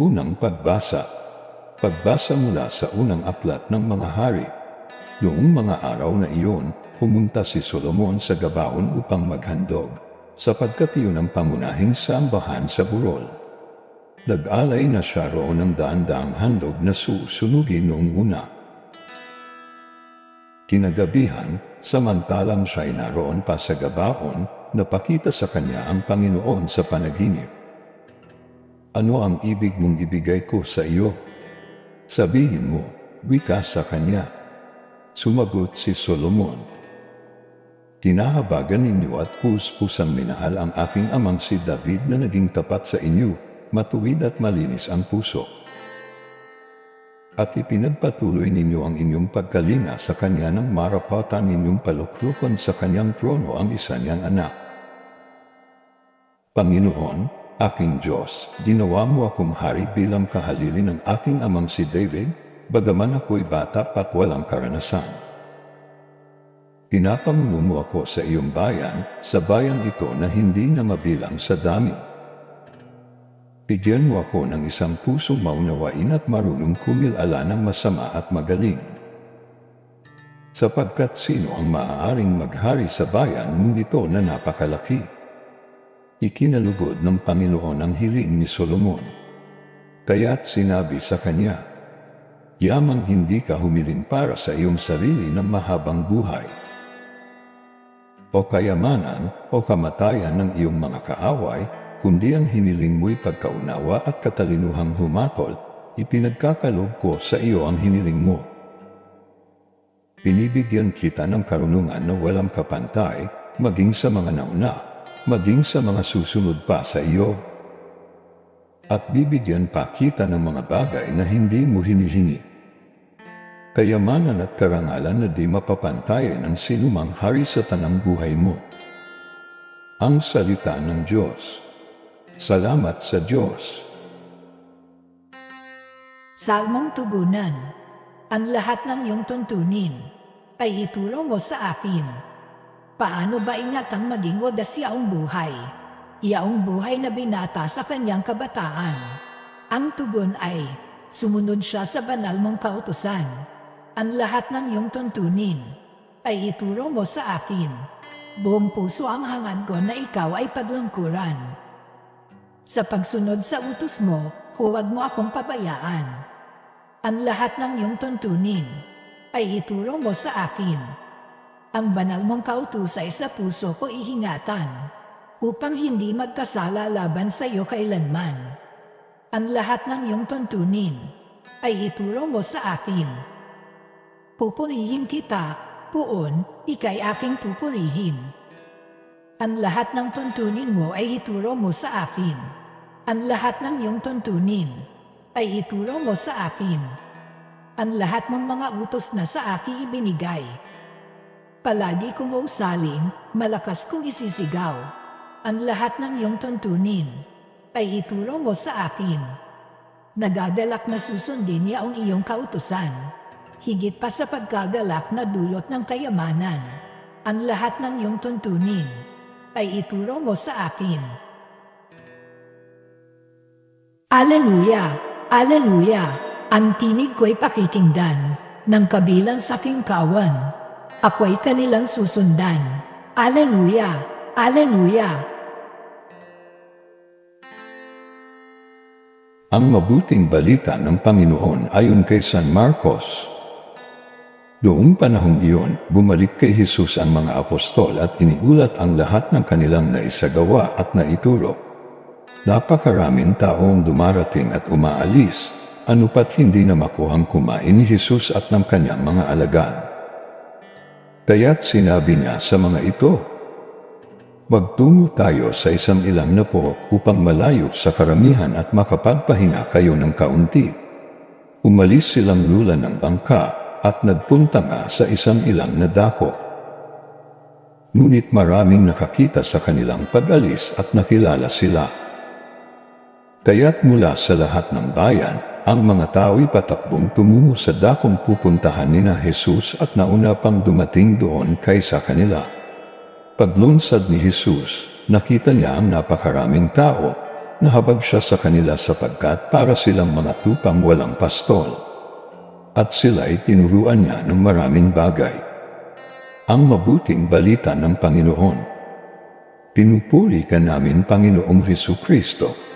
Unang pagbasa. Pagbasa mula sa unang aklat ng mga hari. Noong mga araw na iyon, pumunta si Solomon sa Gabaon upang maghandog, sapagkat iyon ang pamunahing sambahan sa burol. Nag-alay na siya roon ng daan-daang handog na susunugin noong una. Kinagabihan, samantalang siya'y naroon pa sa Gabaon, napakita sa kanya ang Panginoon sa panaginip. Ano ang ibig mong ibigay ko sa iyo? Sabihin mo, wika sa kanya. Sumagot si Solomon. Tinahabagan ninyo at pus-pusang minahal ang aking amang si David na naging tapat sa inyo, matuwid at malinis ang puso. At ipinagpatuloy ninyo ang inyong pagkalinga sa kanya ng marapatan ninyong paluklukon sa kanyang trono ang isa niyang anak. Panginoon, aking Diyos, ginawa mo akong hari bilang kahalili ng aking amang si David, bagaman ako'y bata at walang karanasan. Pinapamuno mo ako sa iyong bayan, sa bayan ito na hindi na mabilang sa dami. Bigyan mo ako ng isang pusong maunawain at marunong kumilala ng masama at magaling. Sapagkat sino ang maaaring maghari sa bayan mong ito na napakalaki? Ikinalugod ng Panginoon ang hiling ni Solomon. Kaya't sinabi sa kanya, Yamang hindi ka humiling para sa iyong sarili ng mahabang buhay. O kayamanan o kamatayan ng iyong mga kaaway, kundi ang hiniling mo'y pagkaunawa at katalinuhang humatol, ipinagkakalog ko sa iyo ang hiniling mo. Binibigyan kita ng karunungan na walang kapantay, maging sa mga nauna, maging sa mga susunod pa sa iyo. At bibigyan pa kita ng mga bagay na hindi mo hinihingi. Kayamanan at karangalan na di mapapantayan ng sinumang hari sa tanang buhay mo. Ang salita ng Diyos. Salamat sa Diyos. Salmong tugunan, ang lahat ng iyong tuntunin ay ituro mo sa akin. Paano ba ingatang maging wadasya ang buhay? Iyaong buhay na binata sa kanyang kabataan. Ang tugon ay, sumunod siya sa banal mong kautusan. Ang lahat ng iyong tuntunin ay ituro mo sa akin. Buong puso ang hangad ko na ikaw ay paglungkuran. Sa pagsunod sa utos mo, huwag mo akong pabayaan. Ang lahat ng iyong tuntunin ay ituro mo sa akin. Ang banal mong kautusay sa puso ko ihingatan upang hindi magkasala laban sa iyo kailanman. Ang lahat ng iyong tuntunin ay ituro mo sa akin. Pupurihin kita, puon, ikay aking pupurihin. Ang lahat ng tuntunin mo ay ituro mo sa akin. Ang lahat ng iyong tuntunin ay ituro mo sa akin. Ang lahat ng mga utos na sa akin ibinigay. Palagi kong usalin, malakas kong isisigaw. Ang lahat ng iyong tuntunin ay ituro mo sa akin. Nagagalak na susundin niya ang iyong kautusan. Higit pa sa pagkagalak na dulot ng kayamanan. Ang lahat ng iyong tuntunin ay ituro mo sa akin. Aleluya! Aleluya! Ang tinig ko'y pakikinggan ng kabilang sa aking kawan. Ako'y kanilang susundan. Aleluya! Aleluya! Ang mabuting balita ng Panginoon ayon kay San Marcos. Noong panahong iyon, bumalik kay Jesus ang mga apostol at iniulat ang lahat ng kanilang naisagawa at naituro. Napakaraming taong dumarating at umaalis, ano pat hindi na makuhang kumain ni Jesus at ng kanyang mga alagad. Kaya't sinabi niya sa mga ito, Magtungo tayo sa isang ilang na pook upang malayo sa karamihan at makapagpahinga kayo ng kaunti. Umalis silang lula ng bangka at nagpunta nga sa isang ilang na dako. Ngunit maraming nakakita sa kanilang pag-alis at nakilala sila. Kaya't mula sa lahat ng bayan, ang mga tao'y patakbong tumungo sa dakong pupuntahan ni na Jesus at nauna pang dumating doon kaysa kanila. Paglunsad ni Jesus, nakita niya ang napakaraming tao, nahabag siya sa kanila sapagkat para silang mga tupang walang pastol. At sila'y tinuruan niya ng maraming bagay. Ang mabuting balita ng Panginoon. Pinupuri ka namin, Panginoong Hesus Kristo.